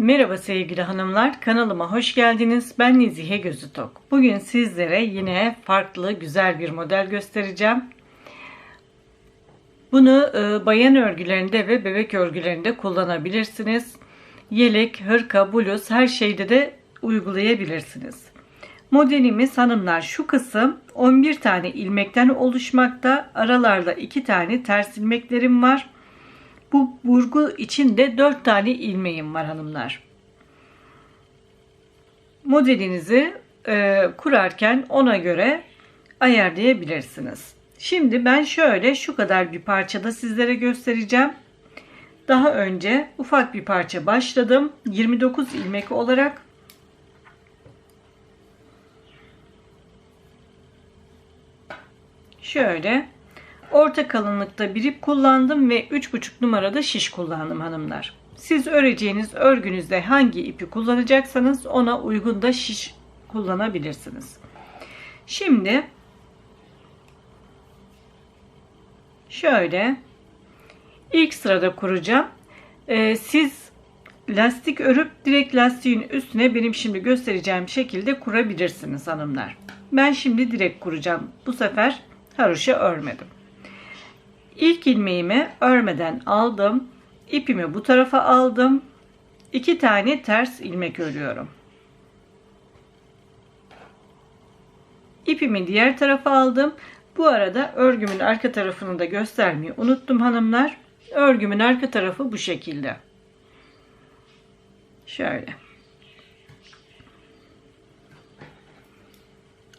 Merhaba sevgili hanımlar, kanalıma hoş geldiniz. Ben Nezihe Gözü Tok. Bugün sizlere yine farklı, güzel bir model göstereceğim. Bunu e, bayan örgülerinde ve bebek örgülerinde kullanabilirsiniz. Yelek, hırka, bluz her şeyde de uygulayabilirsiniz. Modelimiz hanımlar şu kısım 11 tane ilmekten oluşmakta. Aralarda 2 tane ters ilmeklerim var. Bu burgu için de 4 tane ilmeğim var hanımlar. Modelinizi e, kurarken ona göre ayarlayabilirsiniz. Şimdi ben şöyle şu kadar bir parçada sizlere göstereceğim. Daha önce ufak bir parça başladım. 29 ilmek olarak şöyle orta kalınlıkta bir ip kullandım ve 3,5 numarada şiş kullandım hanımlar. Siz öreceğiniz örgünüzde hangi ipi kullanacaksanız ona uygun da şiş kullanabilirsiniz. Şimdi şöyle ilk sırada kuracağım. Ee, siz lastik örüp direkt lastiğin üstüne benim şimdi göstereceğim şekilde kurabilirsiniz hanımlar. Ben şimdi direkt kuracağım. Bu sefer haroşa örmedim. İlk ilmeğimi örmeden aldım. İpimi bu tarafa aldım. İki tane ters ilmek örüyorum. İpimi diğer tarafa aldım. Bu arada örgümün arka tarafını da göstermeyi unuttum hanımlar. Örgümün arka tarafı bu şekilde. Şöyle.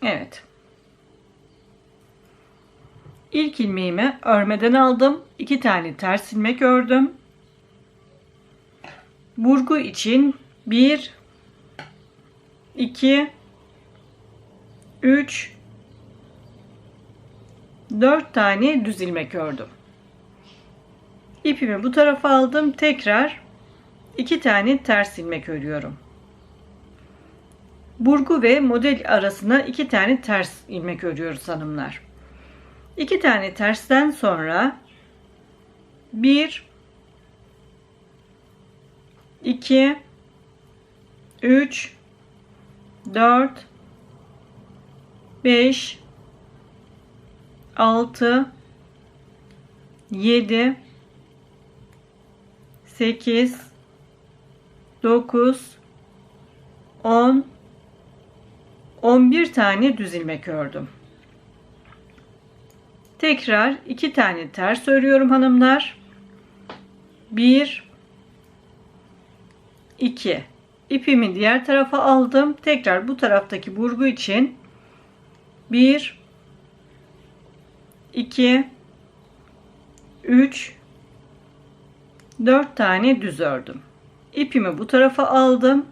Evet. İlk ilmeğimi örmeden aldım. İki tane ters ilmek ördüm. Burgu için 1 2 3 4 tane düz ilmek ördüm. İpimi bu tarafa aldım. Tekrar 2 tane ters ilmek örüyorum. Burgu ve model arasına 2 tane ters ilmek örüyoruz hanımlar. 2 tane tersten sonra 1 2 3 4 5 6 7 8 9 10 11 tane düz ilmek ördüm. Tekrar iki tane ters örüyorum hanımlar. 1 2 ipimi diğer tarafa aldım. Tekrar bu taraftaki burgu için 1 2 3 4 tane düz ördüm. İpimi bu tarafa aldım.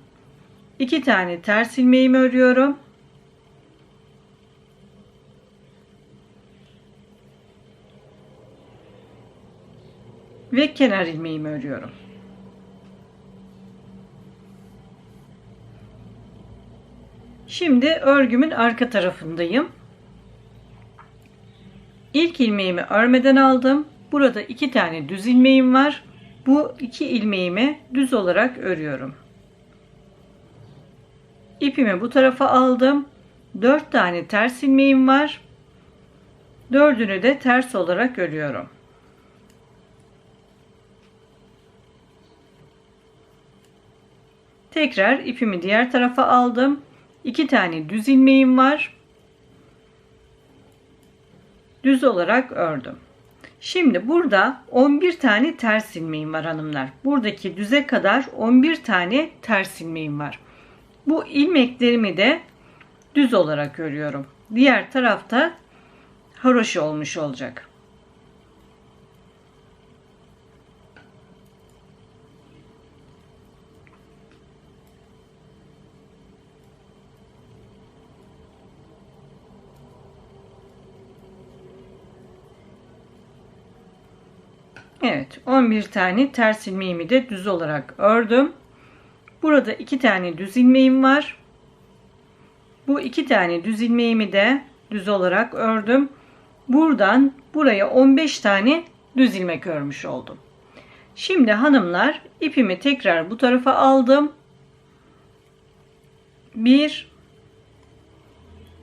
2 tane ters ilmeğimi örüyorum. Ve kenar ilmeğimi örüyorum. Şimdi örgümün arka tarafındayım. İlk ilmeğimi örmeden aldım. Burada iki tane düz ilmeğim var. Bu iki ilmeğimi düz olarak örüyorum. İpimi bu tarafa aldım. Dört tane ters ilmeğim var. Dördünü de ters olarak örüyorum. Tekrar ipimi diğer tarafa aldım. İki tane düz ilmeğim var. Düz olarak ördüm. Şimdi burada 11 tane ters ilmeğim var hanımlar. Buradaki düze kadar 11 tane ters ilmeğim var. Bu ilmeklerimi de düz olarak örüyorum. Diğer tarafta haroşa olmuş olacak. Evet 11 tane ters ilmeğimi de düz olarak ördüm. Burada 2 tane düz ilmeğim var. Bu 2 tane düz ilmeğimi de düz olarak ördüm. Buradan buraya 15 tane düz ilmek örmüş oldum. Şimdi hanımlar ipimi tekrar bu tarafa aldım. 1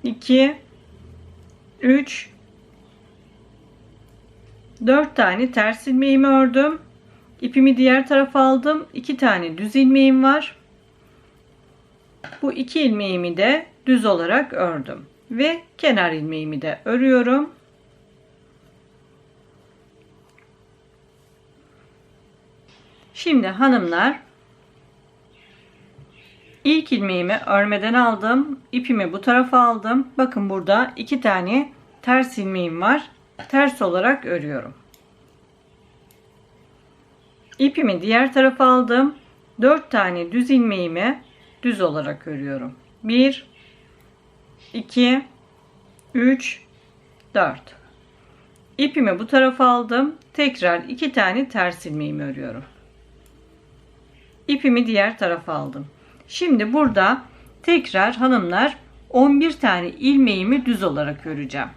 2 3 4 tane ters ilmeğimi ördüm. İpimi diğer tarafa aldım. 2 tane düz ilmeğim var. Bu iki ilmeğimi de düz olarak ördüm ve kenar ilmeğimi de örüyorum. Şimdi hanımlar ilk ilmeğimi örmeden aldım. ipimi bu tarafa aldım. Bakın burada iki tane ters ilmeğim var. Ters olarak örüyorum. İpimi diğer tarafa aldım. 4 tane düz ilmeğimi düz olarak örüyorum. 1 2 3 4 İpimi bu tarafa aldım. Tekrar 2 tane ters ilmeğimi örüyorum. İpimi diğer tarafa aldım. Şimdi burada tekrar hanımlar 11 tane ilmeğimi düz olarak öreceğim.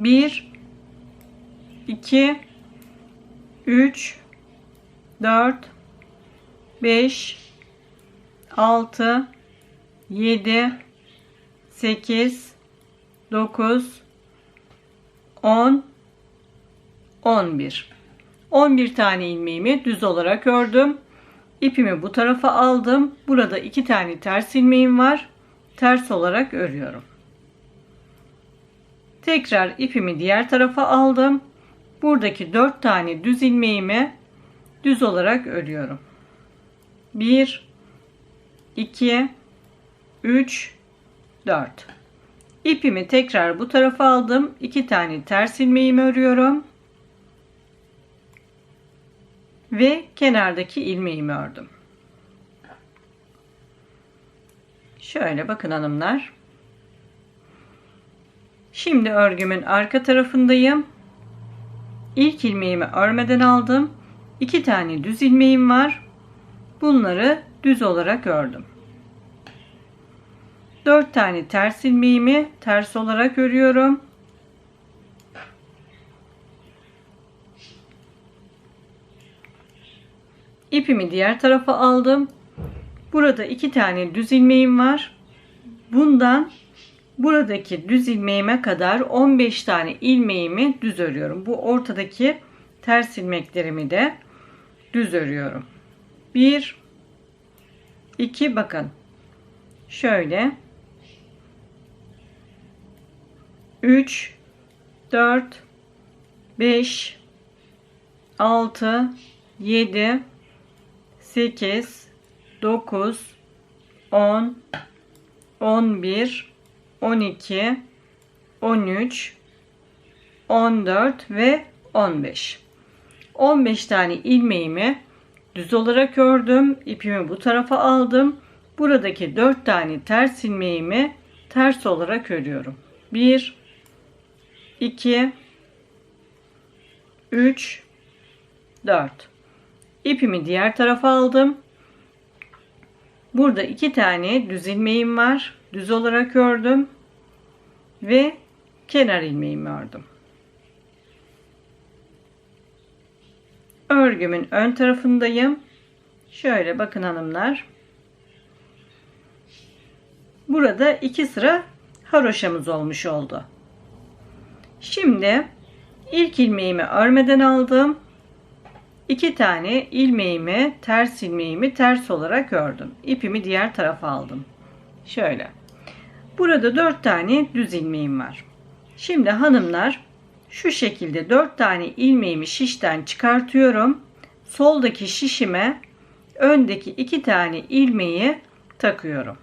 1 2 3 4 5 6 7 8 9 10 11 11 tane ilmeğimi düz olarak ördüm. İpimi bu tarafa aldım. Burada iki tane ters ilmeğim var. Ters olarak örüyorum. Tekrar ipimi diğer tarafa aldım. Buradaki 4 tane düz ilmeğimi düz olarak örüyorum. 1 2 3 4 İpimi tekrar bu tarafa aldım. 2 tane ters ilmeğimi örüyorum. Ve kenardaki ilmeğimi ördüm. Şöyle bakın hanımlar. Şimdi örgümün arka tarafındayım. İlk ilmeğimi örmeden aldım. 2 tane düz ilmeğim var. Bunları düz olarak ördüm. 4 tane ters ilmeğimi ters olarak örüyorum. İpimi diğer tarafa aldım. Burada iki tane düz ilmeğim var. Bundan buradaki düz ilmeğime kadar 15 tane ilmeğimi düz örüyorum. Bu ortadaki ters ilmeklerimi de düz örüyorum. 1 2 bakın. Şöyle 3 4 5 6 7 8 9 10 11 12 13 14 ve 15 15 tane ilmeğimi düz olarak ördüm ipimi bu tarafa aldım. Buradaki 4 tane ters ilmeğimi ters olarak örüyorum. 1 2 3 4 ipimi diğer tarafa aldım. Burada iki tane düz ilmeğim var düz olarak ördüm ve kenar ilmeğimi ördüm örgümün ön tarafındayım şöyle bakın hanımlar burada iki sıra haroşamız olmuş oldu şimdi ilk ilmeğimi örmeden aldım 2 tane ilmeğimi ters ilmeğimi ters olarak ördüm. İpimi diğer tarafa aldım. Şöyle. Burada 4 tane düz ilmeğim var. Şimdi hanımlar şu şekilde 4 tane ilmeğimi şişten çıkartıyorum. Soldaki şişime öndeki 2 tane ilmeği takıyorum.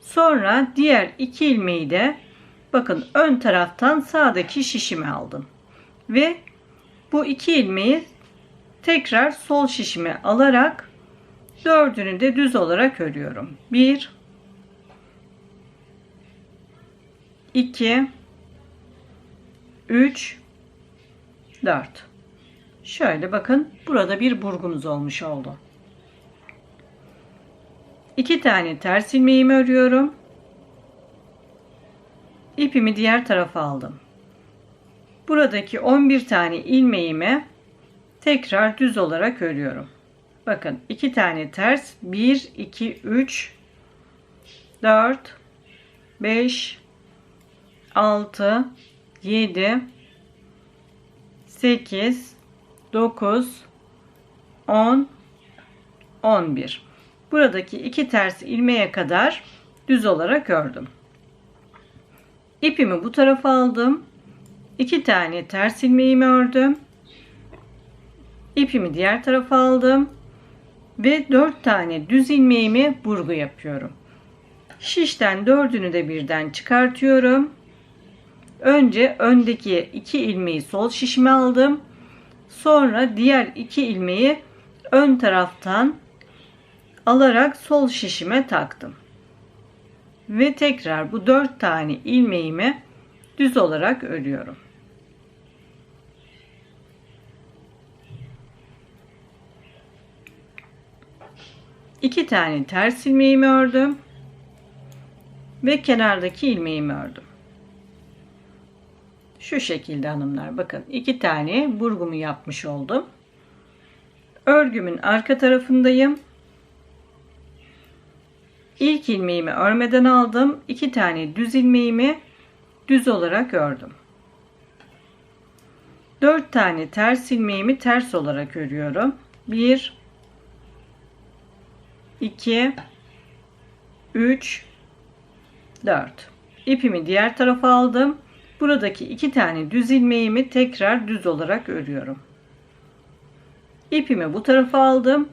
Sonra diğer 2 ilmeği de bakın ön taraftan sağdaki şişime aldım. Ve bu iki ilmeği tekrar sol şişime alarak dördünü de düz olarak örüyorum. 1 2 3 4 Şöyle bakın burada bir burgumuz olmuş oldu. 2 tane ters ilmeğimi örüyorum. İpimi diğer tarafa aldım. Buradaki 11 tane ilmeğimi tekrar düz olarak örüyorum. Bakın 2 tane ters 1 2 3 4 5 6 7 8 9 10 11 buradaki iki ters ilmeğe kadar düz olarak ördüm. İpimi bu tarafa aldım. İki tane ters ilmeğimi ördüm. İpimi diğer tarafa aldım. Ve dört tane düz ilmeğimi burgu yapıyorum. Şişten dördünü de birden çıkartıyorum önce öndeki iki ilmeği sol şişime aldım sonra diğer iki ilmeği ön taraftan alarak sol şişime taktım. Ve tekrar bu dört tane ilmeğimi düz olarak örüyorum. İki tane ters ilmeğimi ördüm ve kenardaki ilmeğimi ördüm. Şu şekilde hanımlar bakın iki tane burgumu yapmış oldum. Örgümün arka tarafındayım. İlk ilmeğimi örmeden aldım. iki tane düz ilmeğimi düz olarak ördüm. 4 tane ters ilmeğimi ters olarak örüyorum. 1 2 3 4 İpimi diğer tarafa aldım. Buradaki iki tane düz ilmeğimi tekrar düz olarak örüyorum. İpimi bu tarafa aldım.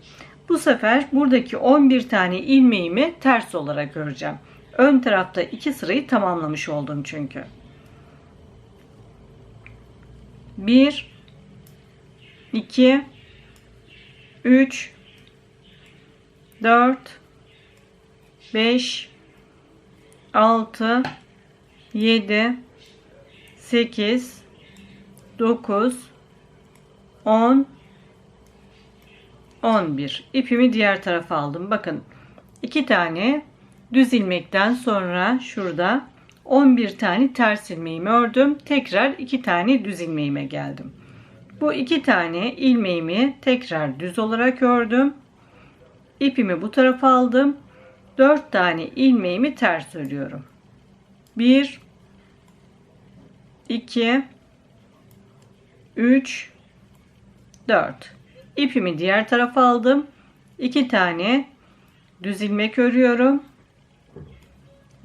Bu sefer buradaki 11 tane ilmeğimi ters olarak öreceğim. Ön tarafta iki sırayı tamamlamış oldum çünkü. 1 2 3 4 5 6 7 8 9 10 11 ipimi diğer tarafa aldım. Bakın iki tane düz ilmekten sonra şurada 11 tane ters ilmeğimi ördüm. Tekrar iki tane düz ilmeğime geldim. Bu iki tane ilmeğimi tekrar düz olarak ördüm. İpimi bu tarafa aldım. 4 tane ilmeğimi ters örüyorum. 1 2 3 4 ipimi diğer tarafa aldım. 2 tane düz ilmek örüyorum.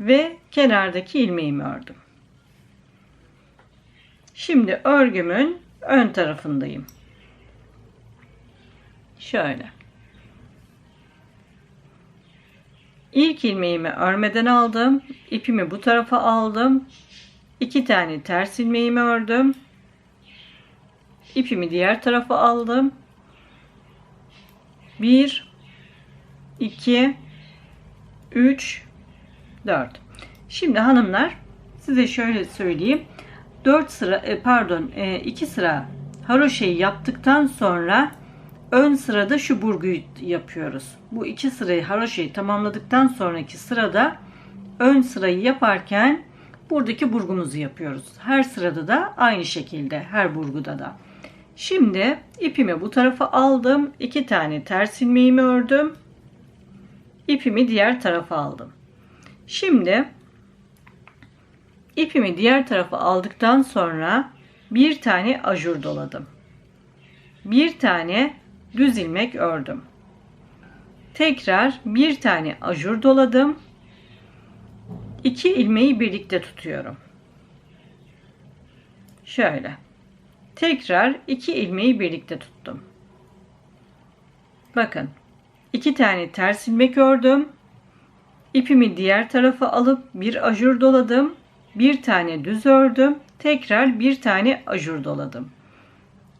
Ve kenardaki ilmeğimi ördüm. Şimdi örgümün ön tarafındayım. Şöyle. İlk ilmeğimi örmeden aldım. İpimi bu tarafa aldım 2 tane ters ilmeğimi ördüm. İpimi diğer tarafa aldım. 1 2 3 4 Şimdi hanımlar size şöyle söyleyeyim. 4 sıra e, pardon 2 e, sıra haroşeyi yaptıktan sonra ön sırada şu burguyu yapıyoruz. Bu iki sırayı haroşeyi tamamladıktan sonraki sırada ön sırayı yaparken buradaki burgumuzu yapıyoruz. Her sırada da aynı şekilde her burguda da. Şimdi ipimi bu tarafa aldım. iki tane ters ilmeğimi ördüm. İpimi diğer tarafa aldım. Şimdi ipimi diğer tarafa aldıktan sonra bir tane ajur doladım. Bir tane düz ilmek ördüm. Tekrar bir tane ajur doladım 2 ilmeği birlikte tutuyorum. Şöyle. Tekrar 2 ilmeği birlikte tuttum. Bakın. 2 tane ters ilmek ördüm. İpimi diğer tarafa alıp bir ajur doladım. Bir tane düz ördüm. Tekrar bir tane ajur doladım.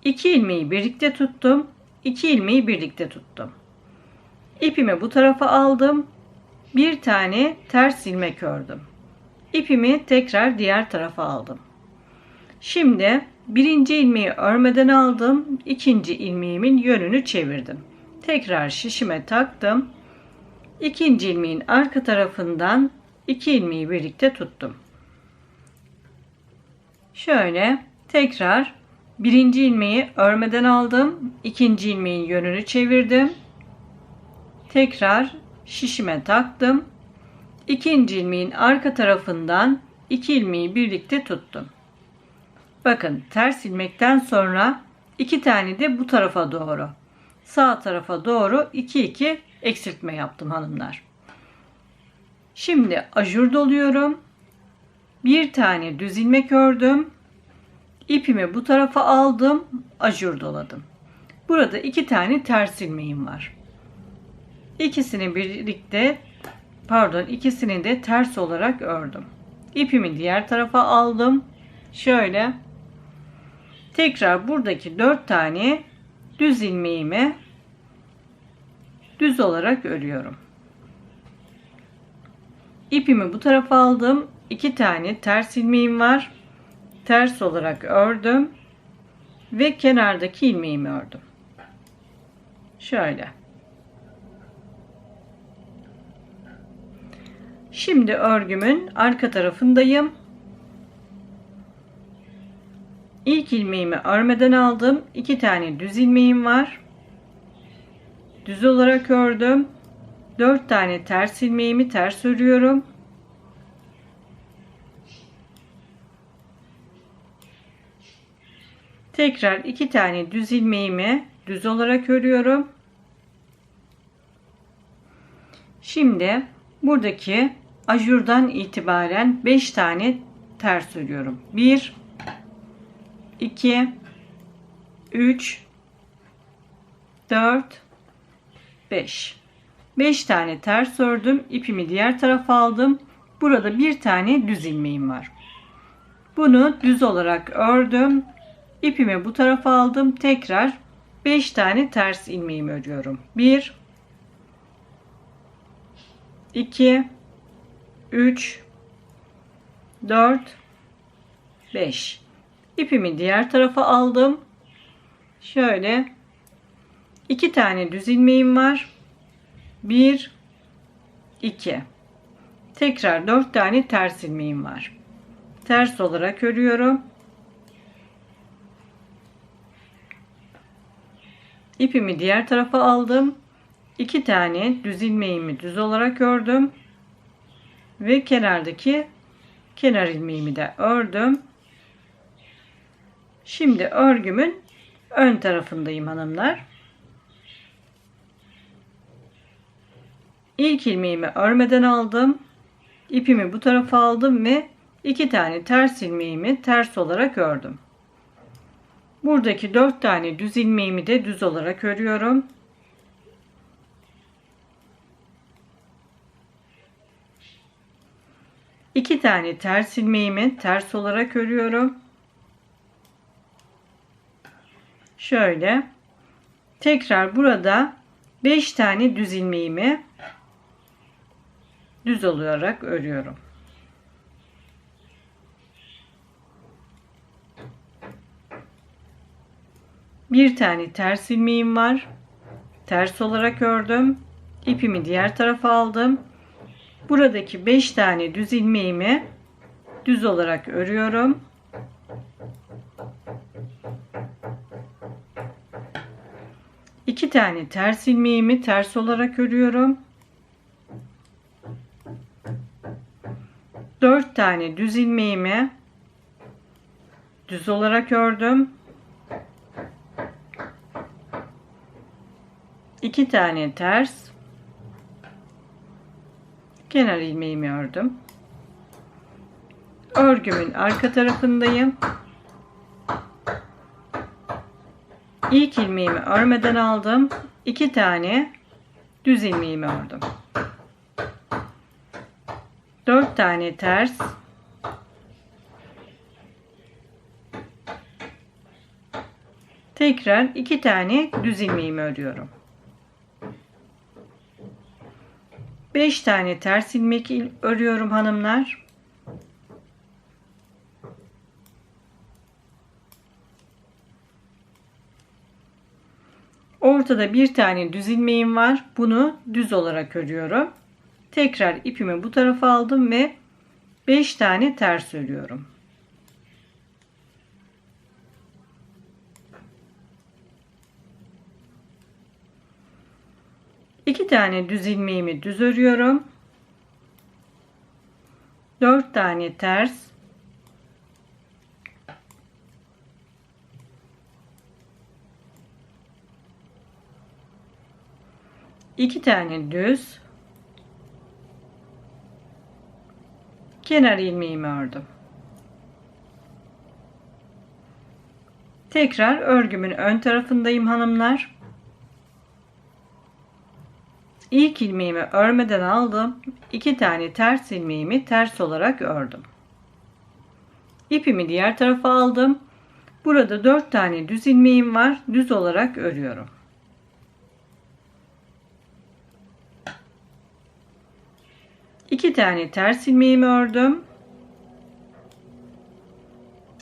2 ilmeği birlikte tuttum. 2 ilmeği birlikte tuttum. İpimi bu tarafa aldım bir tane ters ilmek ördüm. İpimi tekrar diğer tarafa aldım. Şimdi birinci ilmeği örmeden aldım. ikinci ilmeğimin yönünü çevirdim. Tekrar şişime taktım. İkinci ilmeğin arka tarafından iki ilmeği birlikte tuttum. Şöyle Tekrar birinci ilmeği örmeden aldım. ikinci ilmeğin yönünü çevirdim. Tekrar şişime taktım. İkinci ilmeğin arka tarafından iki ilmeği birlikte tuttum. Bakın ters ilmekten sonra iki tane de bu tarafa doğru. Sağ tarafa doğru 2 2 eksiltme yaptım hanımlar. Şimdi ajur doluyorum. Bir tane düz ilmek ördüm. İpimi bu tarafa aldım. Ajur doladım. Burada iki tane ters ilmeğim var. İkisini birlikte pardon ikisini de ters olarak ördüm. İpimi diğer tarafa aldım. Şöyle tekrar buradaki dört tane düz ilmeğimi düz olarak örüyorum. İpimi bu tarafa aldım. İki tane ters ilmeğim var. Ters olarak ördüm ve kenardaki ilmeğimi ördüm. Şöyle. Şimdi örgümün arka tarafındayım. İlk ilmeğimi örmeden aldım. İki tane düz ilmeğim var. Düz olarak ördüm. Dört tane ters ilmeğimi ters örüyorum. Tekrar iki tane düz ilmeğimi düz olarak örüyorum. Şimdi buradaki ajurdan itibaren 5 tane ters örüyorum. 1 2 3 4 5 5 tane ters ördüm. ipimi diğer tarafa aldım. Burada bir tane düz ilmeğim var. Bunu düz olarak ördüm. İpimi bu tarafa aldım. Tekrar 5 tane ters ilmeğimi örüyorum. 1 2 3 4 5 İpimi diğer tarafa aldım. Şöyle iki tane düz ilmeğim var. 1 2 Tekrar 4 tane ters ilmeğim var. Ters olarak örüyorum. İpimi diğer tarafa aldım. 2 tane düz ilmeğimi düz olarak ördüm. Ve kenardaki kenar ilmeğimi de ördüm. Şimdi örgümün ön tarafındayım hanımlar. İlk ilmeğimi örmeden aldım. İpimi bu tarafa aldım ve iki tane ters ilmeğimi ters olarak ördüm. Buradaki dört tane düz ilmeğimi de düz olarak örüyorum. İki tane ters ilmeğimi ters olarak örüyorum. Şöyle tekrar burada 5 tane düz ilmeğimi düz olarak örüyorum. Bir tane ters ilmeğim var. Ters olarak ördüm. İpimi diğer tarafa aldım. Buradaki 5 tane düz ilmeğimi düz olarak örüyorum. İki tane ters ilmeğimi ters olarak örüyorum. 4 tane düz ilmeğimi düz olarak ördüm. 2 tane ters kenar ilmeğimi ördüm. Örgümün arka tarafındayım. İlk ilmeğimi örmeden aldım. 2 tane düz ilmeğimi ördüm. 4 tane ters tekrar 2 tane düz ilmeğimi örüyorum 5 tane ters ilmek örüyorum hanımlar Ortada bir tane düz ilmeğim var. Bunu düz olarak örüyorum. Tekrar ipimi bu tarafa aldım ve 5 tane ters örüyorum. 2 tane düz ilmeğimi düz örüyorum. 4 tane ters. iki tane düz kenar ilmeğimi ördüm. Tekrar örgümün ön tarafındayım hanımlar. İlk ilmeğimi örmeden aldım. iki tane ters ilmeğimi ters olarak ördüm. İpimi diğer tarafa aldım. Burada dört tane düz ilmeğim var. Düz olarak örüyorum. İki tane ters ilmeğimi ördüm.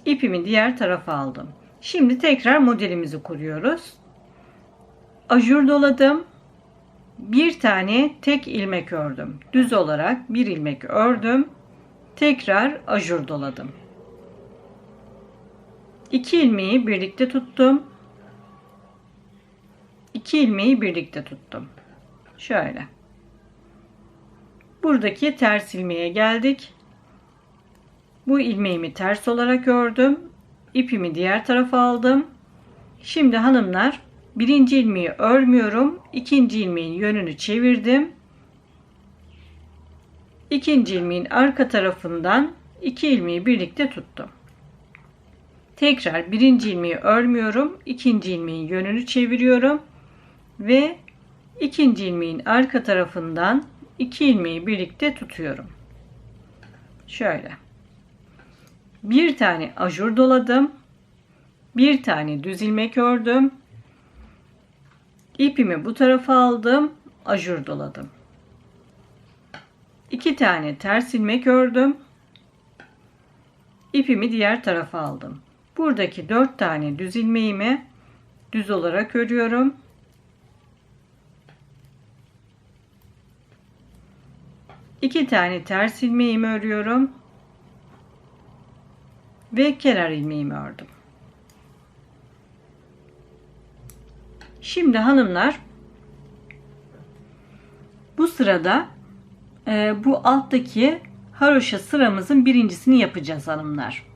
İpimi diğer tarafa aldım. Şimdi tekrar modelimizi kuruyoruz. Ajur doladım. Bir tane tek ilmek ördüm. Düz olarak bir ilmek ördüm. Tekrar ajur doladım. İki ilmeği birlikte tuttum. İki ilmeği birlikte tuttum. Şöyle. Buradaki ters ilmeğe geldik. Bu ilmeğimi ters olarak ördüm. İpimi diğer tarafa aldım. Şimdi hanımlar birinci ilmeği örmüyorum. İkinci ilmeğin yönünü çevirdim. İkinci ilmeğin arka tarafından iki ilmeği birlikte tuttum. Tekrar birinci ilmeği örmüyorum. ikinci ilmeğin yönünü çeviriyorum. Ve ikinci ilmeğin arka tarafından iki ilmeği birlikte tutuyorum. Şöyle. Bir tane ajur doladım. Bir tane düz ilmek ördüm. İpimi bu tarafa aldım. Ajur doladım. İki tane ters ilmek ördüm. İpimi diğer tarafa aldım. Buradaki dört tane düz ilmeğimi düz olarak örüyorum. İki tane ters ilmeğimi örüyorum. Ve kenar ilmeğimi ördüm. Şimdi hanımlar bu sırada e, bu alttaki haroşa sıramızın birincisini yapacağız hanımlar.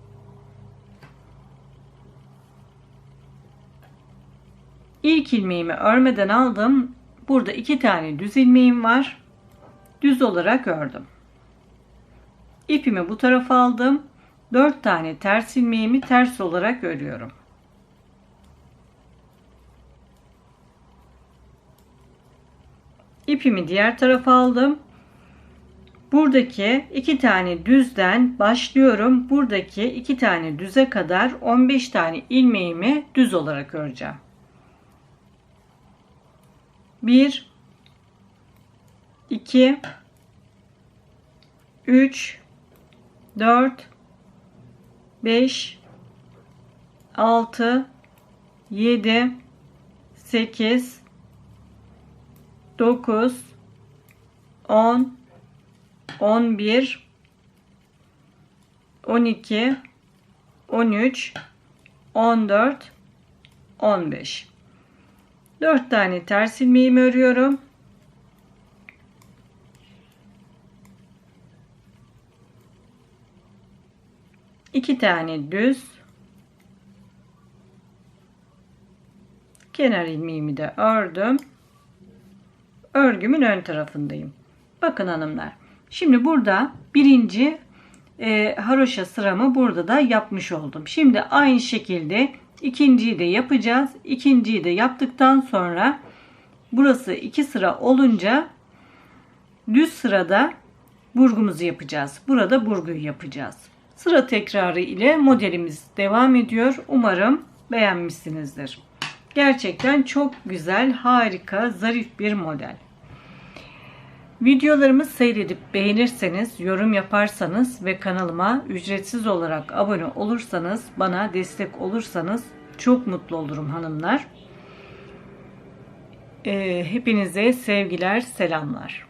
İlk ilmeğimi örmeden aldım. Burada iki tane düz ilmeğim var. Düz olarak ördüm. İpimi bu tarafa aldım. 4 tane ters ilmeğimi ters olarak örüyorum. İpimi diğer tarafa aldım. Buradaki iki tane düzden başlıyorum. Buradaki iki tane düze kadar 15 tane ilmeğimi düz olarak öreceğim. 1 2 3 4 5 6 7 8 9 10 11 12 13 14 15 4 tane ters ilmeğimi örüyorum. iki tane düz. Kenar ilmeğimi de ördüm örgümün ön tarafındayım. Bakın hanımlar şimdi burada birinci e, haroşa sıramı burada da yapmış oldum. Şimdi aynı şekilde ikinciyi de yapacağız. İkinciyi de yaptıktan sonra burası iki sıra olunca düz sırada burgumuzu yapacağız. Burada burguyu yapacağız. Sıra tekrarı ile modelimiz devam ediyor. Umarım beğenmişsinizdir. Gerçekten çok güzel, harika, zarif bir model. Videolarımı seyredip beğenirseniz, yorum yaparsanız ve kanalıma ücretsiz olarak abone olursanız, bana destek olursanız çok mutlu olurum hanımlar. Ee, hepinize sevgiler, selamlar.